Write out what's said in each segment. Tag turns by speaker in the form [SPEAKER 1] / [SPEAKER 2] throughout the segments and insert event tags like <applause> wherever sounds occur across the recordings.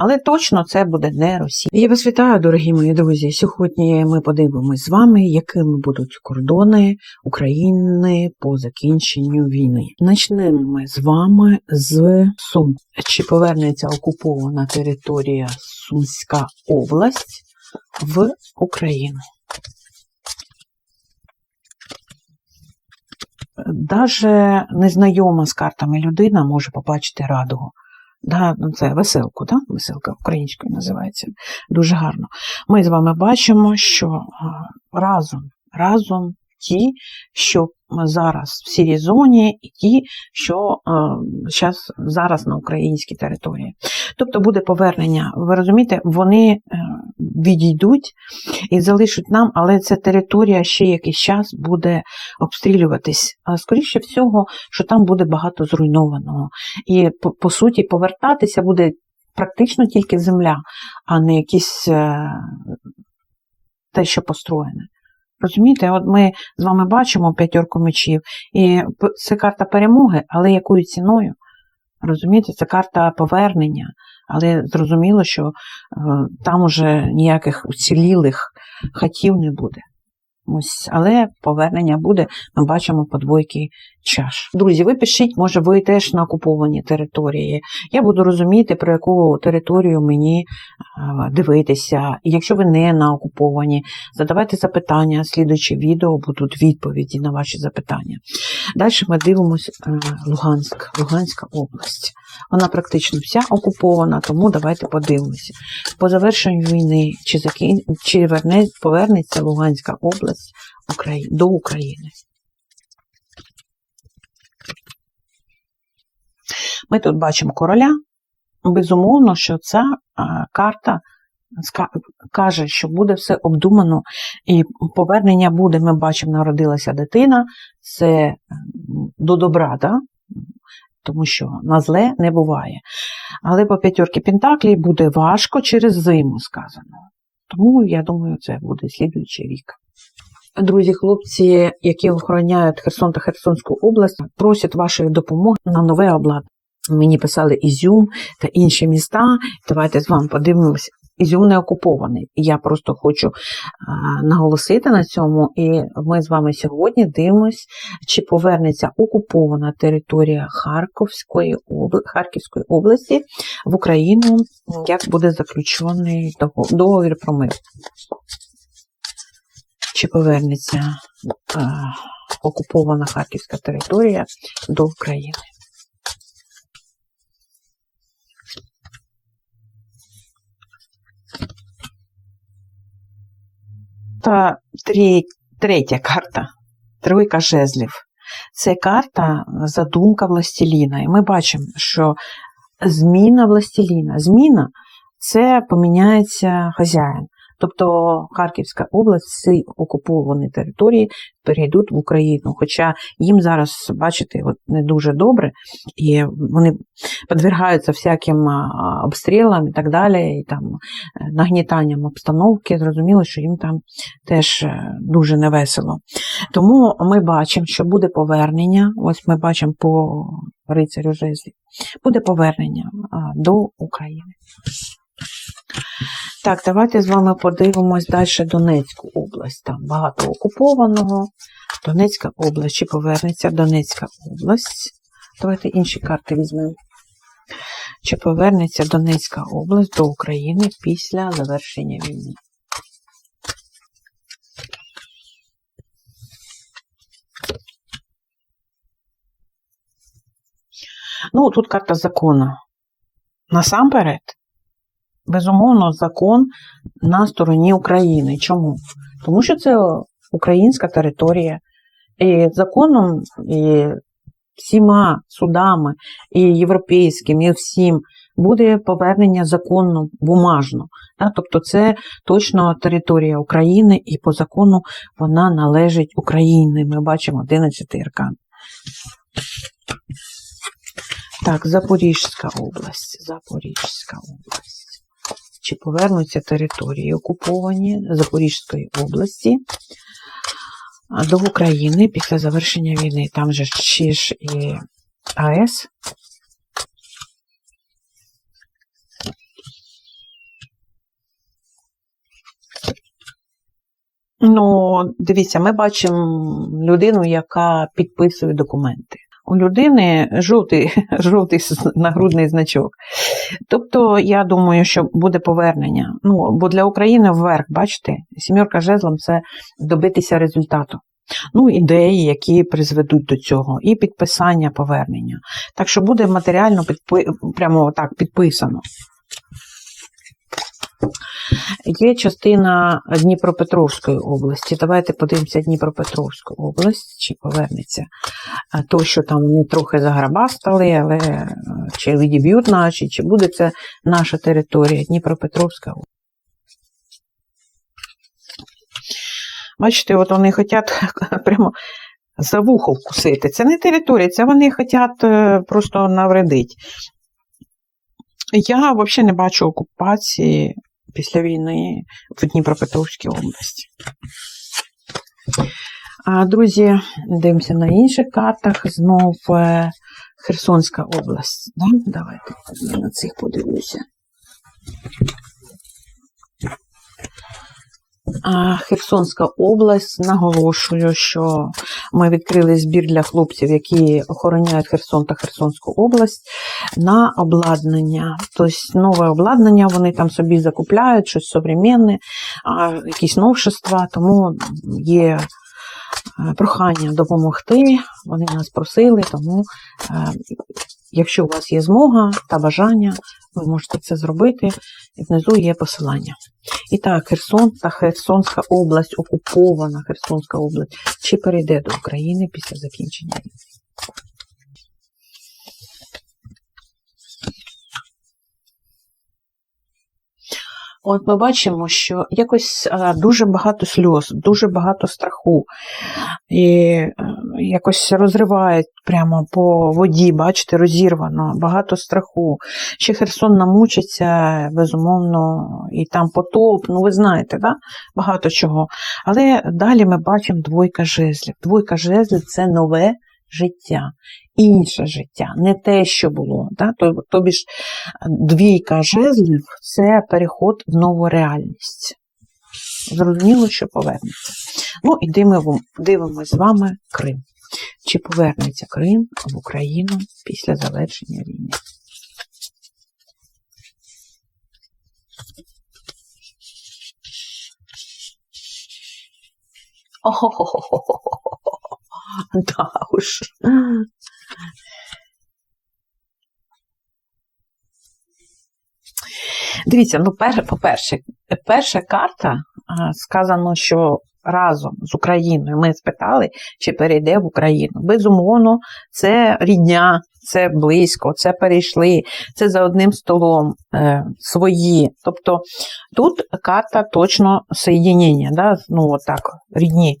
[SPEAKER 1] Але точно це буде не Росія. Я вас вітаю, дорогі мої друзі. Сьогодні ми подивимось з вами, якими будуть кордони України по закінченню війни. Начнемо ми з вами з Сум. Чи повернеться окупована територія Сумська область в Україну? Даже незнайома з картами людина може побачити радугу. Да, це веселку, да? веселка українською називається. Дуже гарно. Ми з вами бачимо, що разом, разом ті, що зараз в сірій зоні, і ті, що зараз, зараз на українській території. Тобто буде повернення, ви розумієте, вони е, відійдуть і залишать нам, але ця територія ще якийсь час буде обстрілюватись. Скоріше всього, що там буде багато зруйнованого. І по, по суті повертатися буде практично тільки земля, а не якісь е, те, що построєне. Розумієте, от ми з вами бачимо п'ятерку мечів, і це карта перемоги, але якою ціною? Розумієте, це карта повернення, але зрозуміло, що е, там уже ніяких уцілілих хатів не буде. Ось, але повернення буде, ми бачимо подвойки чаш. Друзі, ви пишіть, може, ви теж на окупованій території. Я буду розуміти, про яку територію мені дивитися. І якщо ви не на окуповані, задавайте запитання, слідуючи відео будуть відповіді на ваші запитання. Далі ми дивимося Луганськ, Луганська область. Вона практично вся окупована, тому давайте подивимося. По завершенню війни, чи, закін... чи верне... повернеться Луганська область Украї... до України. Ми тут бачимо короля. Безумовно, що ця карта каже, що буде все обдумано, і повернення буде, ми бачимо, народилася дитина, це до добра, да? Тому що на зле не буває. Але по п'ятерки Пентаклі буде важко через зиму сказано. Тому, я думаю, це буде слідуючий рік. Друзі, хлопці, які охороняють Херсон та Херсонську область, просять вашої допомоги на нове обладнання. Мені писали Ізюм та інші міста. Давайте з вами подивимося. Ізюм не окупований. Я просто хочу наголосити на цьому, і ми з вами сьогодні дивимося, чи повернеться окупована територія Харківської. Харківської області в Україну, як буде заключений договір про мир. Чи повернеться окупована Харківська територія до України? Та трі, третя карта тройка жезлів. Це карта задумка властеліна. І ми бачимо, що зміна властеліна. Зміна це поміняється хазяїн. Тобто Харківська область, ці окуповані території перейдуть в Україну. Хоча їм зараз, бачите, от не дуже добре, і вони підвергаються всяким обстрілам і так далі, і там нагнітанням обстановки. Зрозуміло, що їм там теж дуже невесело. Тому ми бачимо, що буде повернення. Ось ми бачимо по рицарю жезлів, буде повернення до України. Так, давайте з вами подивимось далі Донецьку область. Там багато окупованого. Донецька область. Чи повернеться Донецька область? Давайте інші карти візьмемо. Чи повернеться Донецька область до України після завершення війни? Ну, тут карта закону. Насамперед, безумовно, закон на стороні України. Чому? Тому що це українська територія. І законом, і всіма судами, і європейським, і всім буде повернення законно бумажно. Тобто це точно територія України, і по закону вона належить Україні. Ми бачимо 11 аркан. Так, Запорізька область. Запорізька область чи повернуться території окуповані Запорізької області до України після завершення війни. Там же ще ж і АЕС. Ну, дивіться, ми бачимо людину, яка підписує документи. У людини жовтий, <laughs> жовтий нагрудний значок. Тобто, я думаю, що буде повернення. Ну, бо для України вверх, бачите, сімерка жезлом це добитися результату. Ну, ідеї, які призведуть до цього, і підписання повернення. Так що буде матеріально підпи... прямо так підписано. Є частина Дніпропетровської області. Давайте подивимося Дніпропетровську область, чи повернеться то, що там вони трохи заграбастали, але е, чи відіб'ють наші, чи буде це наша територія, Дніпропетровська область. Бачите, от вони хочуть <laughs> прямо за вухо вкусити. Це не територія, це вони хочуть е, просто навредити. Я взагалі не бачу окупації після війни в Дніпропетровській області. А, друзі, дивимося на інших картах. Знов е, Херсонська область. Да? Давайте на цих подивлюся. Херсонська область наголошую, що ми відкрили збір для хлопців, які охороняють Херсон та Херсонську область на обладнання. Тобто нове обладнання вони там собі закупляють, щось современне, якісь новшества, тому є е, прохання допомогти. Вони нас просили, тому е, якщо у вас є змога та бажання, ви можете це зробити. І внизу є посилання. І так, Херсон та Херсонська область, окупована Херсонська область, чи перейде до України після закінчення війни? От ми бачимо, що якось а, дуже багато сльоз, дуже багато страху, і е, якось розривають прямо по воді, бачите, розірвано, багато страху. Ще Херсон намучиться, безумовно, і там потоп, ну ви знаєте, да? багато чого. Але далі ми бачимо двойка жезлів. Двойка жезлів це нове життя, інше життя, не те, що було. Да? Тобі ж двійка жезлів це переход в нову реальність. Зрозуміло, що повернеться. Ну і дивимо, дивимося з вами Крим. Чи повернеться Крим в Україну після завершення війни? О-хо-хо-хо-хо-хо-хо. <laughs> Да уж. Дивіться, ну, перше, по-перше, перша карта сказано, що разом з Україною ми спитали, чи перейде в Україну. Безумовно, це рідня, це близько, це перейшли, це за одним столом е, свої. Тобто тут карта точно соєднення, да? ну отак, рідні.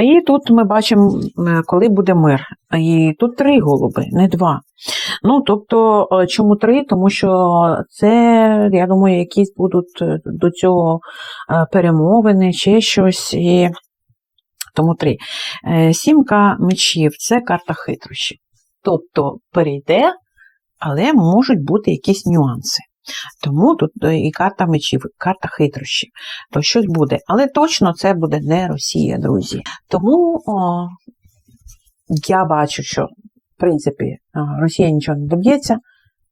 [SPEAKER 1] І тут ми бачимо, коли буде мир. І тут три голуби, не два. Ну, тобто, е, чому три? Тому що це, я думаю, якісь будуть е, до цього е, перемовини, ще щось. І тому три. Сімка мечів це карта хитрощів. Тобто перейде, але можуть бути якісь нюанси. Тому тут е, і карта мечів, і карта хитрощів. То щось буде. Але точно це буде не Росія, друзі. Тому о, я бачу, що в принципі е, Росія нічого не доб'ється,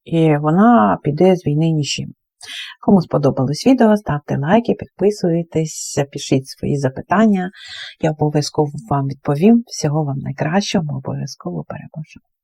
[SPEAKER 1] і вона піде з війни нічим. Кому сподобалось відео, ставте лайки, підписуйтесь, пишіть свої запитання. Я обов'язково вам відповім. Всього вам найкращого, ми обов'язково переможемо.